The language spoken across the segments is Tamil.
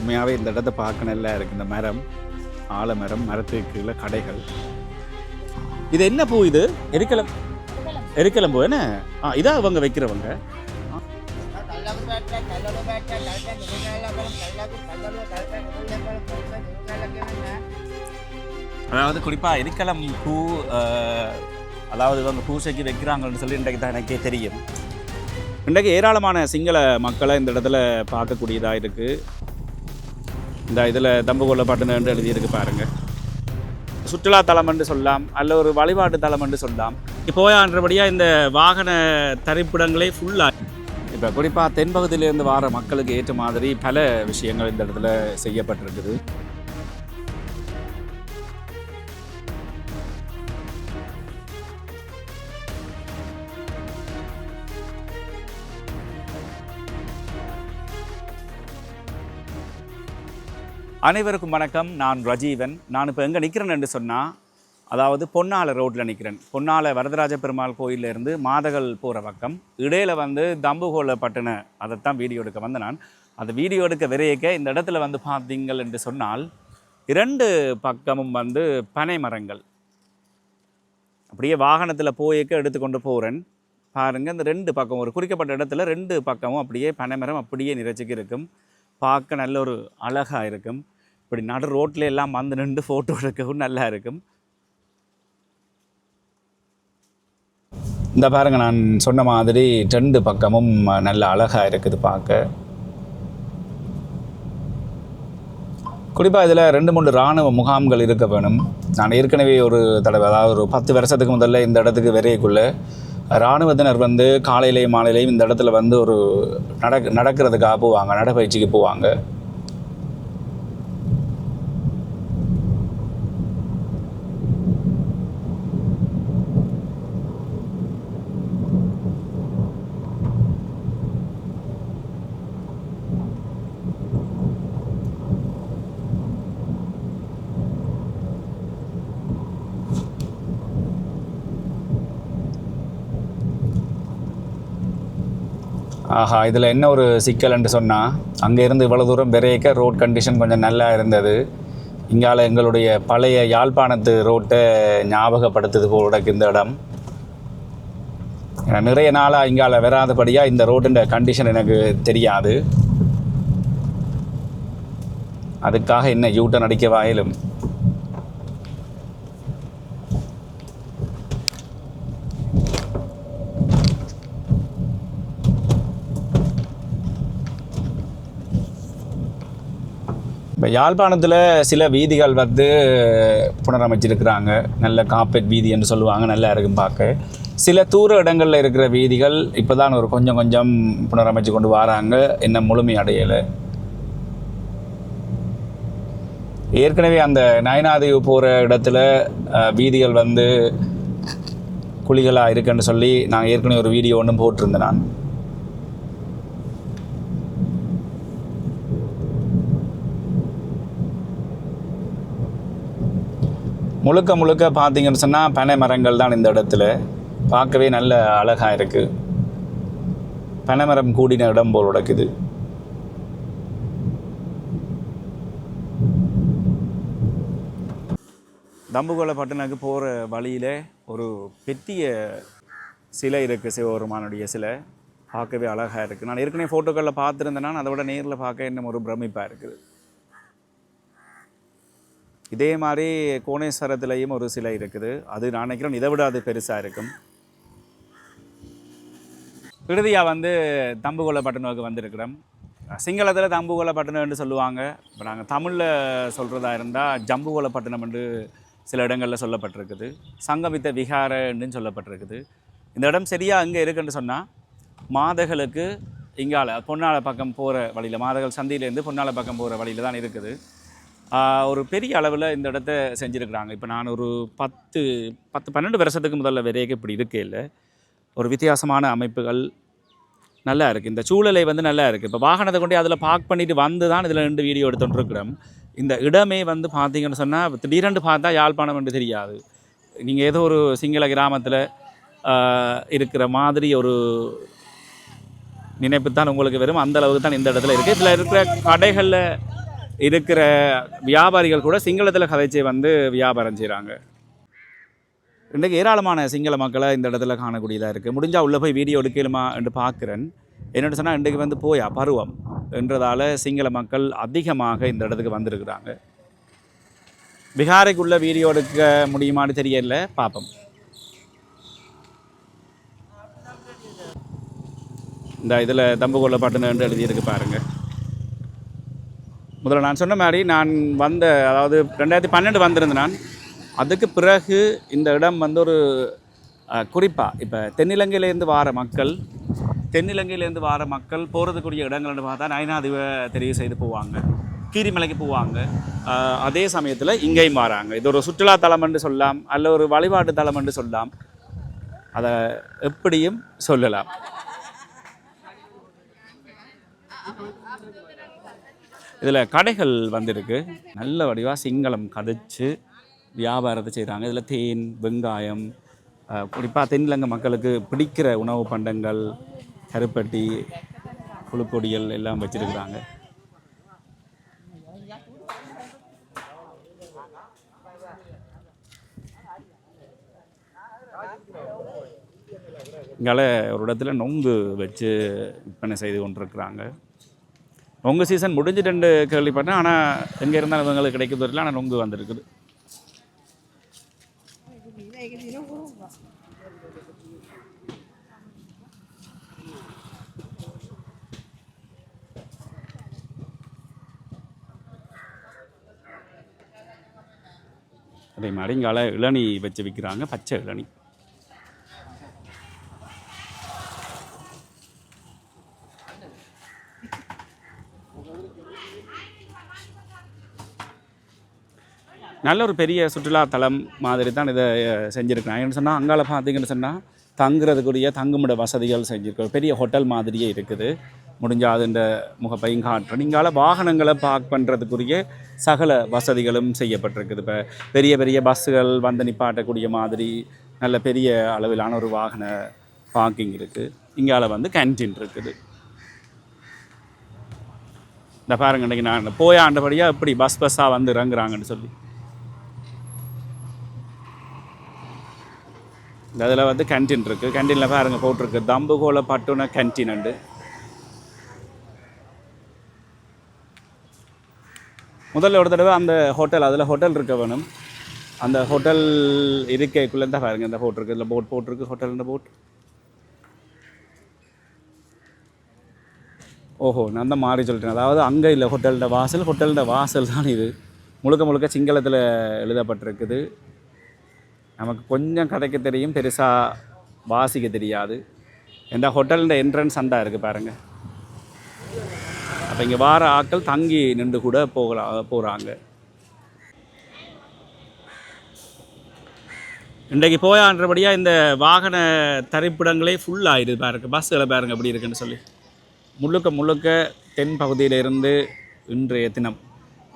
உண்மையாகவே இந்த இடத்த பார்க்க நல்லா இருக்குது இந்த மரம் ஆலமரம் மரத்துக்கு கீழே கடைகள். இது என்ன பூ இது? எரிக்கலம். எரிக்கலம் பூ என்ன? ஆ இதான் அவங்க வைக்கிறவங்க. அதாவது குறிப்பாக எரிக்கலம் பூ அதாவது இவங்க பூசைக்கு வைக்கிறாங்கன்னு சொல்லி இன்றைக்கு தான் எனக்கே தெரியும். இன்றைக்கு ஏராளமான சிங்கள மக்களை இந்த இடத்துல பார்க்கக்கூடியதாக இருக்குது இந்த இதில் தம்புகொள்ள பாட்டுன்னு எழுதியிருக்கு பாருங்க. சுற்றுலா தலம் என்று சொல்லலாம் அல்ல ஒரு வழிபாட்டு தலம் என்று சொல்லலாம். இப்போன்றபடியாக இந்த வாகன தரிப்பிடங்களே ஃபுல்லாக இப்போ குறிப்பாக தென்பகுதியிலேருந்து வர மக்களுக்கு ஏற்ற மாதிரி பல விஷயங்கள் இந்த இடத்துல செய்யப்பட்டிருக்குது. அனைவருக்கும் வணக்கம். நான் ரஜீவன். நான் இப்போ எங்கே நிற்கிறேன் என்று சொன்னால் அதாவது பொன்னாலை ரோட்டில் நிற்கிறேன் பொன்னாலை வரதராஜ பெருமாள் கோயிலேருந்து மாதகள் போகிற பக்கம். இடையில வந்து தம்புகோல பட்டின அதைத்தான் வீடியோ எடுக்க வந்தேன் நான். அந்த வீடியோ எடுக்க விரையக்க இந்த இடத்துல வந்து பார்த்தீங்கள் என்று சொன்னால் இரண்டு பக்கமும் வந்து பனை மரங்கள். அப்படியே வாகனத்தில் போயக்க எடுத்துக்கொண்டு போகிறேன் பாருங்கள் இந்த ரெண்டு பக்கம் ஒரு குறிக்கப்பட்ட இடத்துல ரெண்டு பக்கமும் அப்படியே பனைமரம் அப்படியே நிறைச்சிக்கு இருக்கும் பார்க்க நல்ல ஒரு அழகாக இருக்கும். இப்படி நடு ரோட்டில் எல்லாம் வந்து நின்று ஃபோட்டோ எடுக்கவும் நல்லா இருக்கும். இந்த பாருங்க நான் சொன்ன மாதிரி ரெண்டு பக்கமும் நல்ல அழகாக இருக்குது பார்க்க. குறிப்பாக இதில் ரெண்டு மூணு இராணுவ முகாம்கள் இருக்க வேணும். நான் ஏற்கனவே ஒரு தடவை அதாவது ஒரு பத்து வருஷத்துக்கு முதல்ல இந்த இடத்துக்கு விரையக்குள்ள இராணுவத்தினர் வந்து காலையிலையும் மாலையிலையும் இந்த இடத்துல வந்து ஒரு நடக் நடக்கிறதுக்காக போவாங்க நடைப்பயிற்சிக்கு போவாங்க. ஆஹா இதில் என்ன ஒரு சிக்கல்ன்ட்டு சொன்னால் அங்கேருந்து இவ்வளோ தூரம் விரைக்க ரோட் கண்டிஷன் கொஞ்சம் நல்லா இருந்தது. இங்கால எங்களுடைய பழைய யாழ்ப்பாணத்து ரோட்டை ஞாபகப்படுத்துது போல இந்த இடம். ஏன்னா நிறைய நாளாக இங்கால வராதபடியாக இந்த ரோட்டுன்ற கண்டிஷன் எனக்கு தெரியாது. அதுக்காக என்ன யூட்டன் அடிக்க வாயிலும் யாழ்ப்பாணத்தில் சில வீதிகள் வந்து புனரமைச்சிருக்கிறாங்க. நல்ல காப்பெட் வீதி என்று சொல்லுவாங்க நல்லா இருக்கும் பார்க்க. சில தூர இடங்களில் இருக்கிற வீதிகள் இப்போ தான் ஒரு கொஞ்சம் கொஞ்சம் புனரமைச்சு கொண்டு வராங்க. என்ன முழுமை அடையலை. ஏற்கனவே அந்த நயனாதேவி போகிற இடத்துல வீதிகள் வந்து குழிகளாக இருக்குன்னு சொல்லி நான் ஏற்கனவே ஒரு வீடியோ ஒன்றும் போட்டிருந்தேன் நான். முழுக்க முழுக்க பார்த்தீங்கன்னு சொன்னால் பனை மரங்கள் தான் இந்த இடத்துல. பார்க்கவே நல்ல அழகாக இருக்குது பனைமரம் கூடின இடம் போல் உடக்குது. தம்புகோல பட்டணக்கு போகிற வழியில் ஒரு பெத்திய சிலை இருக்குது சிவபெருமானுடைய சிலை. பார்க்கவே அழகாக இருக்குது நான் ஏற்கனவே ஃபோட்டோக்களில் பார்த்துருந்தேன்னா அதை விட நேரில் பார்க்க இன்னும் ஒரு பிரமிப்பாக இருக்குது. இதே மாதிரி கோணேஸ்வரத்துலேயும் ஒரு சிலை இருக்குது. அது நான் நினைக்கிறேன் இதை விட அது பெருசாக இருக்கும். இறுதியாக வந்து தம்புகோல வந்திருக்கிறோம். சிங்களத்தில் தம்புகோல என்று சொல்லுவாங்க. இப்போ நாங்கள் தமிழில் சொல்கிறதா இருந்தால் ஜம்புகோல என்று சில இடங்களில் சொல்லப்பட்டிருக்குது. சங்கமித்த விகாரன்னு சொல்லப்பட்டிருக்குது. இந்த இடம் சரியாக அங்கே இருக்குன்னு சொன்னால் மாதகளுக்கு இங்கால பொன்னால பக்கம் போகிற வழியில் மாதகள் சந்தியிலேருந்து பொன்னால பக்கம் போகிற வழியில் தான் இருக்குது. ஒரு பெரிய அளவில் இந்த இடத்த செஞ்சுருக்கிறாங்க. இப்போ நான் ஒரு பத்து பத்து பன்னெண்டு வருஷத்துக்கு முதல்ல வரைக்கும் இப்படி இருக்கே இல்லை. ஒரு வித்தியாசமான அமைப்புகள் நல்லா இருக்குது இந்த சூழலை வந்து நல்லா இருக்குது இப்போ வாகனத்தை கொண்டு அதில் பார்க் பண்ணிட்டு வந்து தான் இதில் ரெண்டு வீடியோ எடுத்துட்டுருக்குறோம். இந்த இடமே வந்து பார்த்தீங்கன்னு சொன்னால் திடீரென்று பார்த்தா யாழ்ப்பாணம் என்று தெரியாது. நீங்கள் ஏதோ ஒரு சிங்கள கிராமத்தில் இருக்கிற மாதிரி ஒரு நினைப்பு தான் உங்களுக்கு வெறும் அந்த அளவுக்கு தான் இந்த இடத்துல இருக்குது இதில் இருக்கிற கடைகளில் இருக்கிற வியாபாரிகள் கூட சிங்களத்தில் கதைச்சி வந்து வியாபாரம் செய்கிறாங்க இன்றைக்கு ஏராளமான சிங்கள மக்களை இந்த இடத்துல காணக்கூடியதாக இருக்குது முடிஞ்சால் உள்ளே போய் வீடியோ எடுக்கலுமா என்று பார்க்குறேன் என்னென்னு சொன்னால் இன்றைக்கு வந்து போயா பருவம் என்றதால் சிங்கள மக்கள் அதிகமாக இந்த இடத்துக்கு வந்திருக்கிறாங்க. பிகாரைக்குள்ள வீடியோ எடுக்க முடியுமான்னு தெரியல பார்ப்போம் இந்த இதில் தம்புகொள்ள பாட்டுன்னு எழுதியிருக்கு பாருங்கள் முதல்ல நான் சொன்ன மாதிரி நான் வந்த அதாவது ரெண்டாயிரத்தி பன்னெண்டு வந்திருந்தேன் நான் அதுக்கு பிறகு இந்த இடம் வந்து ஒரு குறிப்பாக இப்போ தென்னிலங்கையிலேருந்து வார மக்கள் தென்னிலங்கையிலேருந்து வார மக்கள் போகிறதுக்குரிய இடங்கள்னு பார்த்தா நயனாதிவை தெரிவு செய்து போவாங்க. கீரிமலைக்கு போவாங்க. அதே சமயத்தில் இங்கேயும் வராங்க. இது ஒரு சுற்றுலா தலம் என்று சொல்லலாம் அல்ல ஒரு வழிபாட்டு தலம் என்று சொல்லலாம் அதை எப்படியும் சொல்லலாம். இதில் கடைகள் வந்திருக்கு. நல்ல வடிவாக சிங்களம் கதைச்சு வியாபாரத்தை செய்கிறாங்க இதில் தேன் வெங்காயம் குறிப்பாக தென்னிலங்க மக்களுக்கு பிடிக்கிற உணவு பண்டங்கள் கருப்பட்டி புழுப்பொடிகள் எல்லாம் வச்சுருக்குறாங்க. இங்கால ஒரு இடத்துல நொங்கு வச்சு விற்பனை செய்து கொண்டிருக்கிறாங்க. நொங்கு சீசன் முடிஞ்சிட்டு கேள்விப்பட்டேன். ஆனால் எங்கே இருந்தாலும் இவங்களுக்கு கிடைக்கிறது வரல ஆனால் நொங்கு வந்திருக்குது. அதே மாதிரி இங்கால இளநி வச்சு விற்கிறாங்க பச்சை இளநி. நல்ல ஒரு பெரிய சுற்றுலா தலம் மாதிரி தான் இதை செஞ்சுருக்கேன். ஏன்னு சொன்னால் அங்கால பார்த்தீங்கன்னு சொன்னால் தங்குறதுக்குரிய தங்குமிட வசதிகள் செஞ்சுருக்கோம் பெரிய ஹோட்டல் மாதிரியே இருக்குது. முடிஞ்சால் அதுன்ற முகப்பையும் காட்டுறேன். இங்கால வாகனங்களை பார்க் பண்ணுறதுக்குரிய சகல வசதிகளும் செய்யப்பட்டிருக்குது. இப்போ பெரிய பெரிய பஸ்ஸுகள் வந்து நிப்பாட்டக்கூடிய மாதிரி நல்ல பெரிய அளவிலான ஒரு வாகன பார்க்கிங் இருக்குது இங்கால வந்து கேன்டீன் இருக்குது. இந்த பாருங்க இன்றைக்கி நான் போய் ஆண்டபடியாக இப்படி பஸ் பஸ்ஸாக வந்து இறங்குறாங்கன்னு சொல்லி. இந்த அதில் வந்து கேன்டீன் இருக்குது கேன்டீனில் பாருங்க போட்டிருக்கு. தம்புகோல பட்டுன கேன்டீன் உண்டு. முதல்ல ஒரு தடவை அந்த ஹோட்டல் அதில் ஹோட்டல் இருக்க வேணும். அந்த ஹோட்டல் இருக்கைக்குள்ளே தான் பாருங்க இந்த போட்டிருக்கு இதில் போட் போட்டிருக்கு ஹோட்டல் இந்த போட் ஓஹோ நான் தான் மாறி சொல்லிட்டேன். அதாவது அங்கே இல்லை ஹோட்டல்ட வாசல் ஹோட்டல்ட வாசல் தான் இது. முழுக்க முழுக்க சிங்களத்தில் எழுதப்பட்டிருக்குது. நமக்கு கொஞ்சம் கதைக்க தெரியும் பெருசாக வாசிக்க தெரியாது. இந்த ஹோட்டலில் என்ட்ரன்ஸ் அண்டா இருக்குது பாருங்கள் அப்போ இங்கே வார ஆட்கள் தங்கி நின்று கூட போகலாம் போகிறாங்க இன்றைக்கு போயான்றபடியாக இந்த வாகன தரிப்பிடங்களே ஃபுல் ஆயிடுது பாருங்க. பஸ்ஸில் பாருங்கள் எப்படி இருக்குன்னு சொல்லி. முழுக்க முழுக்க தென் பகுதியிலிருந்து இன்றைய தினம்.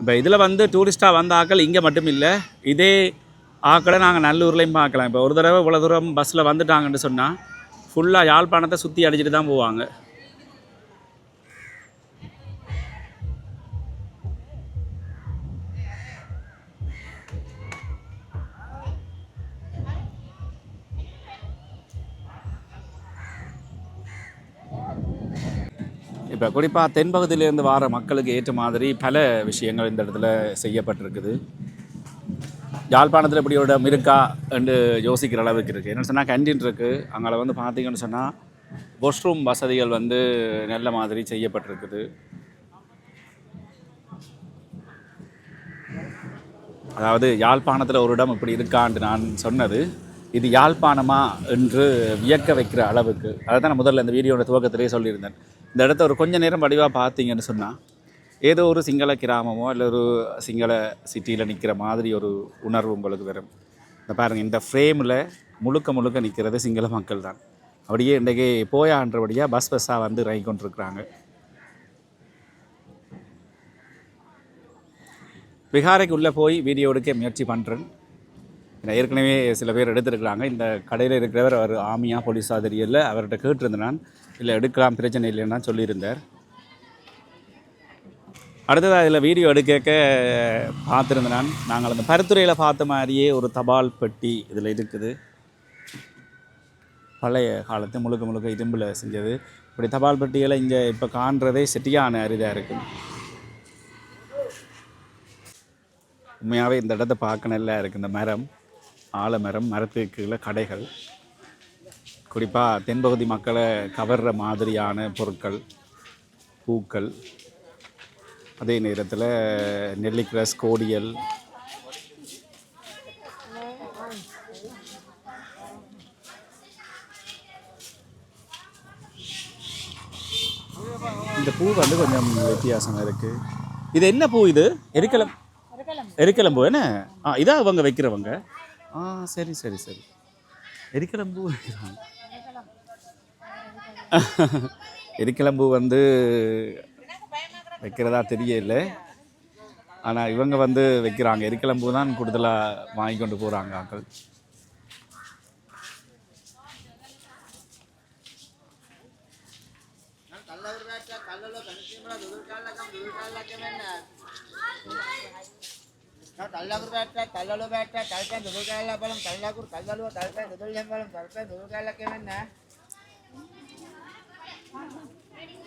இப்போ இதில் வந்து டூரிஸ்ட்டாக வந்த ஆக்கள் இங்கே மட்டும் இல்லை இதே ஆக்களை நாங்கள் நல்லூர்லேயும் பார்க்கலாம். இப்போ ஒரு தடவை இவ்வளோ தூரம் பஸ்ஸில் வந்துட்டாங்கன்னு சொன்னால் ஃபுல்லாக யாழ்ப்பாணத்தை சுற்றி அடிச்சிட்டு தான் போவாங்க. இப்போ குறிப்பாக தென்பகுதியிலேருந்து வர மக்களுக்கு ஏற்ற மாதிரி பல விஷயங்கள் இந்த இடத்துல செய்யப்பட்டிருக்குது. யாழ்ப்பாணத்தில் இப்படி ஒரு இடம் இருக்கா என்று யோசிக்கிற அளவுக்கு இருக்குது என்னென்னு சொன்னால் கேன்டீன் இருக்குது அங்கே வந்து பார்த்தீங்கன்னு சொன்னால் வாஷ்ரூம் வசதிகள் வந்து நல்ல மாதிரி செய்யப்பட்டிருக்குது. அதாவது யாழ்ப்பாணத்தில் ஒரு இடம் இப்படி இருக்கான்னு நான் சொன்னது. இது யாழ்ப்பாணமா என்று வியக்க வைக்கிற அளவுக்கு. அதை தான் நான் முதல்ல இந்த வீடியோட துவக்கத்திலேயே சொல்லியிருந்தேன். இந்த இடத்த ஒரு கொஞ்ச நேரம் வடிவாக பார்த்தீங்கன்னு சொன்னால் ஏதோ ஒரு சிங்கள கிராமமோ இல்லை ஒரு சிங்கள சிட்டியில் நிற்கிற மாதிரி ஒரு உணர்வு உங்களுக்கு வரும். இந்த பாருங்கள் இந்த ஃப்ரேமில் முழுக்க முழுக்க நிற்கிறது சிங்கள மக்கள் தான். அப்படியே இன்றைக்கி போயான்றபடியாக பஸ் பஸ்ஸாக வந்து இறங்கி கொண்டிருக்கிறாங்க. விகாரைக்கு உள்ளே போய் வீடியோ எடுக்க முயற்சி பண்ணுறேன் நான் ஏற்கனவே சில பேர் எடுத்திருக்கிறாங்க. இந்த கடையில் இருக்கிறவர் அவர் ஆமியா போலீஸ் தெரியல அவர்கிட்ட கேட்டிருந்தேன் நான். இல்லை எடுக்கலாம் பிரச்சனை இல்லைன்னா சொல்லியிருந்தார். அடுத்ததாக இதில் வீடியோ எடுக்க பார்த்துருந்தேன் நான். நாங்கள் அந்த பருத்துறையில் பார்த்த மாதிரியே ஒரு தபால் பெட்டி இதில் இருக்குது. பழைய காலத்து முழுக்க முழுக்க இரும்பில் செஞ்சது. இப்படி தபால் பெட்டிகளை இங்கே இப்போ காண்றதே சிட்டியான அரிதாக இருக்குது உண்மையாகவே இந்த இடத்த பார்க்க நல்லா இருக்குது இந்த மரம் ஆலமரம் மரத்துக்கு கீழே கடைகள். குறிப்பாக தென்பகுதி மக்களை கவர்ற மாதிரியான பொருட்கள் பூக்கள். அதே நேரத்தில் நெல்லிக்கிரஸ் கோடியல். இந்த பூ வந்து கொஞ்சம் வித்தியாசமாக இருக்குது இது என்ன பூ இது? எரிக்கலம். எரிக்கலம் பூ என்ன? ஆ இதான் அவங்க வைக்கிறவங்க. ஆ சரி சரி சரி. எரிக்கலம் பூ. வைக்கிறாங்க எரிக்கிழம்பு வந்து வைக்கிறதா தெரியல ஆனால் இவங்க வந்து வைக்கிறாங்க எரிக்கிழம்பு தான் கூடுதலாக வாங்கி கொண்டு போகிறாங்க ஆக்கள் కళ్ళగురు பேட்டை కళ్ళలో పెట్ట తలపై దుదుకాయల బలం కళ్ళగురు కళ్ళలో తలపై దుదులు బలం తలపై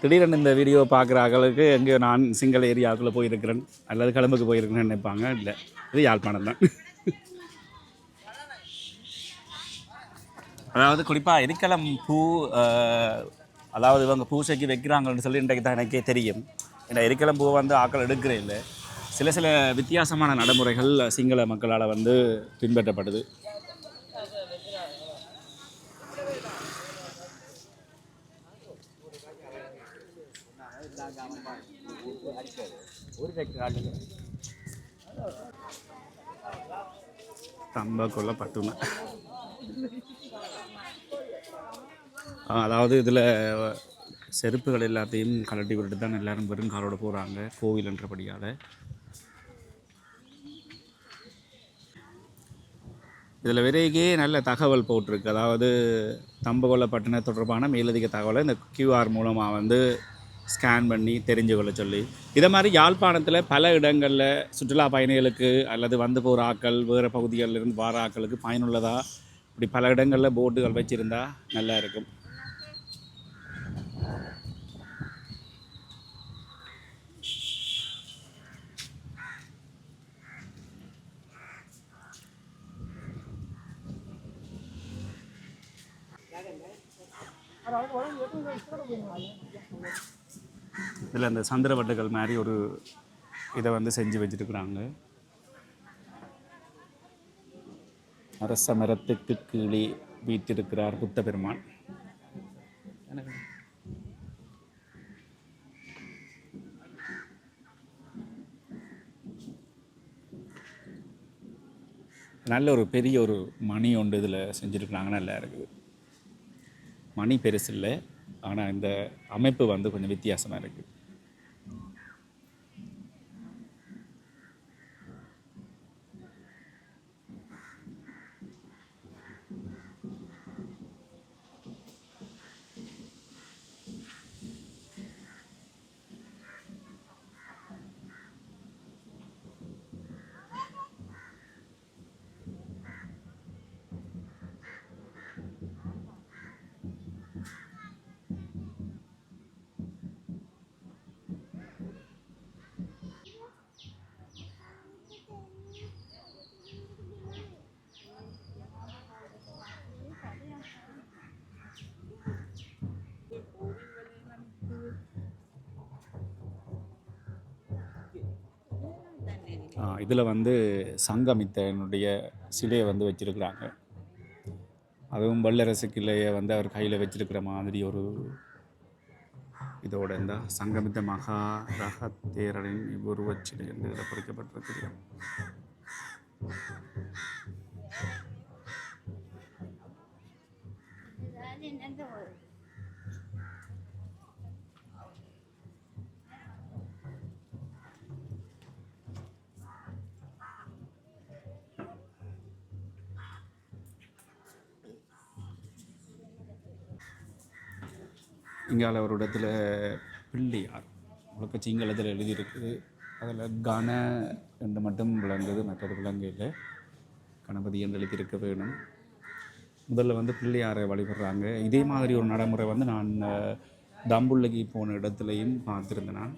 திடீரென இந்த வீடியோ பார்க்குற ஆக்களுக்கு எங்கேயோ நான் சிங்கள ஏரியாவுக்குள்ளே போயிருக்கிறேன். அல்லது கிளம்புக்கு போயிருக்கிறேன்னு நினைப்பாங்க. இல்லை இது யாழ்ப்பாணம் தான். அதாவது குறிப்பாக எரிக்கலம் பூ அதாவது இவங்க பூசைக்கு வைக்கிறாங்கன்னு சொல்லி இன்றைக்கு தான் எனக்கே தெரியும். ஏன்னா எரிக்கலம் பூவை வந்து ஆக்கள் எடுக்கிறே இல்லை. சில சில வித்தியாசமான நடைமுறைகள் சிங்கள மக்களால் வந்து பின்பற்றப்படுது. தம்பக்குள்ள பட்டுமை. அதாவது இதில் செருப்புகள் எல்லாத்தையும் கலட்டி விட்டுட்டு தான் எல்லாரும் வெறும் காலோட போகிறாங்க கோவில்ன்றபடியால் இதில் விரைகே நல்ல தகவல் போட்டிருக்கு. அதாவது தம்பகொல்ல தொடர்பான மேலதிக தகவலை இந்த கியூஆர் மூலமாக வந்து ஸ்கேன் பண்ணி தெரிஞ்சு கொள்ள சொல்லி. இதை மாதிரி யாழ்ப்பாணத்தில் பல இடங்களில் சுற்றுலா பயணிகளுக்கு அல்லது வந்து போகிற ஆக்கள் வேறு பகுதிகளில் இருந்து வர ஆக்களுக்கு பயனுள்ளதாக இப்படி பல இடங்களில் போட்டுகள் வச்சுருந்தா நல்லா இருக்கும். இதில் அந்த சந்திரவட்டுகள் மாதிரி ஒரு இதை வந்து செஞ்சு வச்சுருக்குறாங்க. அரச மரத்துக்கு கீழே வீட்டிருக்கிறார் புத்த பெருமான் நல்ல ஒரு பெரிய ஒரு மணி ஒன்று இதில் செஞ்சுருக்குறாங்க நல்லா இருக்குது. மணி பெருசு இல்லை. ஆனால் இந்த அமைப்பு வந்து கொஞ்சம் வித்தியாசமாக இருக்குது இதில் வந்து சங்கமித்தனுடைய சிலையை வந்து வச்சிருக்கிறாங்க. அதுவும் வல்லரசு கிளையை வந்து அவர் கையில் வச்சிருக்கிற மாதிரி ஒரு இதோட இந்த சங்கமித்த மகா ரக தேரரின் இவ்வுருவச் என்று இதில் குறிக்கப்பட்டிருக்கு சிங்கால ஒரு இடத்துல பிள்ளையார் முழுக்க சிங்களத்தில் எழுதியிருக்குது அதில் கன என்று மட்டும் விளங்குது மற்றது விளங்கையில் கணபதி என்று எழுதியிருக்க வேணும். முதல்ல வந்து பிள்ளையாரை வழிபடுறாங்க? இதே மாதிரி ஒரு நடைமுறை வந்து நான் தம்புள்ளகி போன இடத்துலையும் பார்த்துருந்தேன் நான்.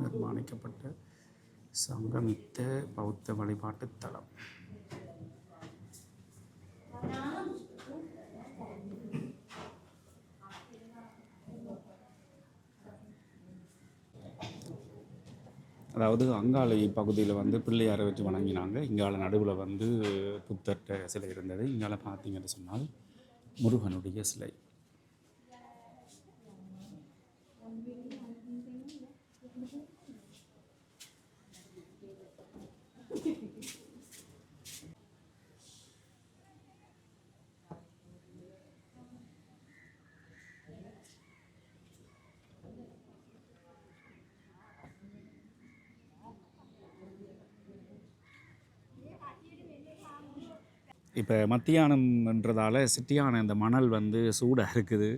நிர்மாணிக்கப்பட்ட சங்கமித்த பௌத்த வழிபாட்டுத் தலம். அதாவது அங்காளை பகுதியில் வந்து பிள்ளையாரை வச்சு வணங்கினாங்க. இங்கால நடுவில் வந்து புத்தர்கிட்ட சிலை இருந்தது. இங்கால பார்த்தீங்கன்னு சொன்னால் முருகனுடைய சிலை. இப்போ மத்தியானம்ன்றதால சிட்டியான இந்த மணல் வந்து சூடாக இருக்குது.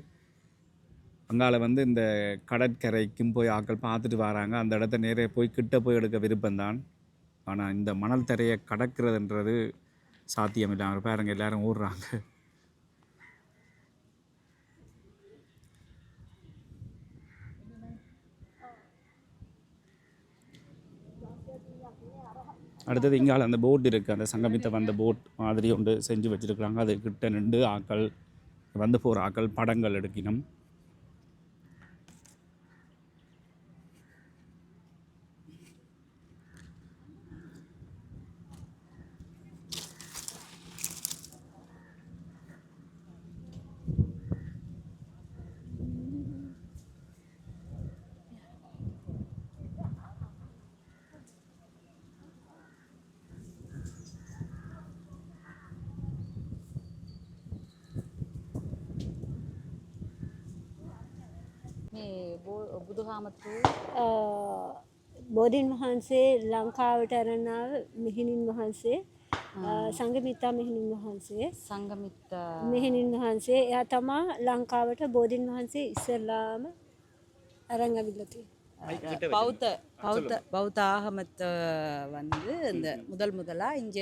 அங்கால வந்து இந்த கடற்கரைக்கும் போய் ஆட்கள் பார்த்துட்டு வராங்க. அந்த இடத்த நேரே போய் கிட்ட போய் எடுக்க விருப்பம்தான். ஆனால் இந்த மணல் தரையை கடக்கிறதுன்றது சாத்தியம் இல்லாமல் பாருங்கள் எல்லோரும் ஓடுறாங்க. அடுத்தது இங்கால அந்த போட் இருக்குது அந்த சங்கமித்த வந்த போட் மாதிரி ஒன்று செஞ்சு வச்சுருக்குறாங்க. அது கிட்ட நின்று ஆக்கள் வந்து போகிற ஆக்கள் படங்கள் எடுக்கணும் බෝධීන් වහන්සේ ලංකාවට ඇරන්නාව මෙහිණින් වහන්සේ අ, සංගමිත්තා මෙහිණින් වහන්සේ සංගමිත්ත මෙහිණින් වහන්සේ එයා තමා ලංකාවට බෝධීන් වහන්සේ ඉස්සල්ලාම අරං අවිල්ලති. பௌத்த பௌத்த பௌத்த ஆகமத்தை வந்து இந்த முதல் முதலா இங்க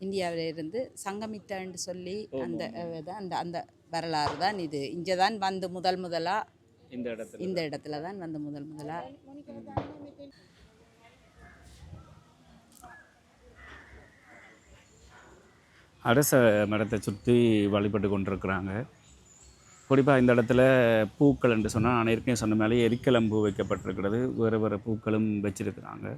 இந்தியாவில இருந்து சங்கமித்தன்னு சொல்லி அந்த அஹ், தான் அந்த அந்த வரலாறு தான் இது இங்கே தான் வந்து முதல் முதலா இந்த இடத்துல இந்த இடத்துல தான் வந்து முதல் முதலா அரச மரத்தை சுற்றி வழிபட்டு கொண்டிருக்கிறாங்க. குறிப்பாக இந்த இடத்துல பூக்கள் என்று சொன்னால் நான் ஏற்கனவே சொன்ன மேலே எரிக்கலம்பூ வைக்கப்பட்டிருக்கிறது. வேறு வேறு பூக்களும் வச்சுருக்கிறாங்க.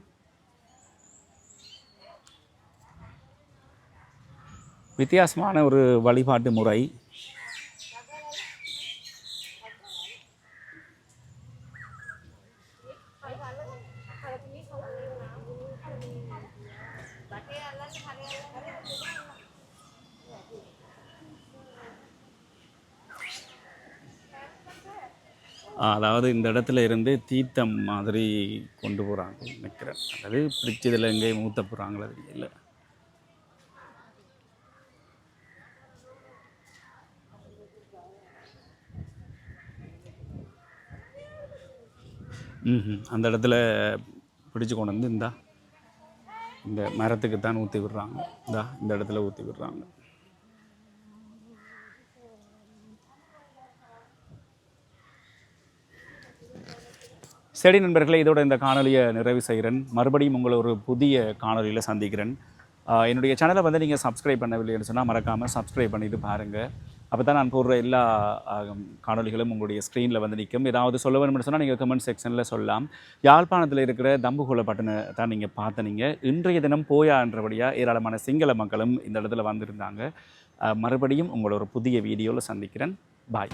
வித்தியாசமான ஒரு வழிபாட்டு முறை. அதாவது இந்த இடத்துல இருந்து தீர்த்தம் மாதிரி கொண்டு போகிறாங்க நினைக்கிறேன். அதாவது பிரிச்சதில் எங்கேயும் ஊற்ற போகிறாங்களோ இல்லை ம் அந்த இடத்துல பிடிச்சு கொண்டு வந்து இந்தா இந்த மரத்துக்கு தான் ஊற்றி விடுறாங்க. இந்தா இந்த இடத்துல ஊற்றி விடுறாங்க. சரி நண்பர்களே இதோட இந்த காணொலியை நிறைவு செய்கிறேன். மறுபடியும் உங்களை ஒரு புதிய காணொலியில் சந்திக்கிறேன். என்னுடைய சேனலை வந்து நீங்கள் சப்ஸ்கிரைப் பண்ணவில்லைன்னு சொன்னால் மறக்காமல் சப்ஸ்கிரைப் பண்ணிட்டு பாருங்கள் அப்போ தான் நான் போடுற எல்லா காணொலிகளும் காணொளிகளும் உங்களுடைய ஸ்க்ரீனில் வந்து நிற்கும் ஏதாவது சொல்ல வேணும்னு சொன்னால் நீங்கள் கமெண்ட் செக்ஷனில் சொல்லலாம். யாழ்ப்பாணத்தில் இருக்கிற தம்புகோல பட்டனை தான் நீங்கள் பார்த்தனீங்க இன்றைய தினம் போயா என்றபடியாக ஏராளமான சிங்கள மக்களும் இந்த இடத்துல வந்திருந்தாங்க. மறுபடியும் உங்களை ஒரு புதிய வீடியோவில் சந்திக்கிறேன். பாய்